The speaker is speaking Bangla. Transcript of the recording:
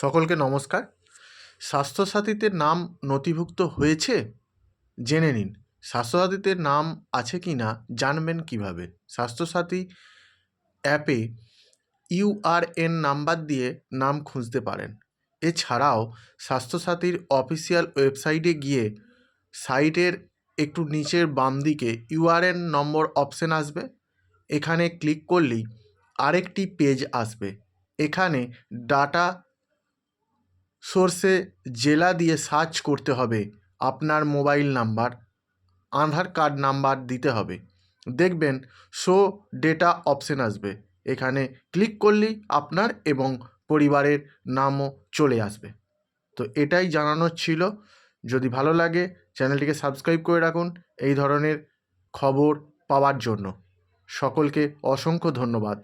সকলকে নমস্কার। স্বাস্থ্যসাথীতে নাম নথিভুক্ত হয়েছে? জেনে নিন স্বাস্থ্যসাথীতে নাম আছে কি না, জানবেন কীভাবে? স্বাস্থ্যসাথী অ্যাপে ইউআরএন নাম্বার দিয়ে নাম খুঁজতে পারেন। এছাড়াও, স্বাস্থ্যসাথীর অফিসিয়াল ওয়েবসাইটে গিয়ে সাইটের একটু নিচের বাম দিকে ইউআরএন নম্বর অপশন আসবে। এখানে ক্লিক করলেই আরেকটি পেজ আসবে। এখানে ডাটা সোর্সে জেলা দিয়ে সার্চ করতে হবে আপনার mobile number, Aadhaar card number দিতে হবে। দেখবেন শো ডেটা অপশন আসবে। এখানে ক্লিক করলেই আপনার এবং পরিবারের নামও চলে আসবে। তো এটাই জানানোর ছিল। যদি ভালো লাগে, চ্যানেলটিকে সাবস্ক্রাইব করে রাখুন এই ধরনের খবর পাওয়ার জন্য। সকলকে অসংখ্য ধন্যবাদ।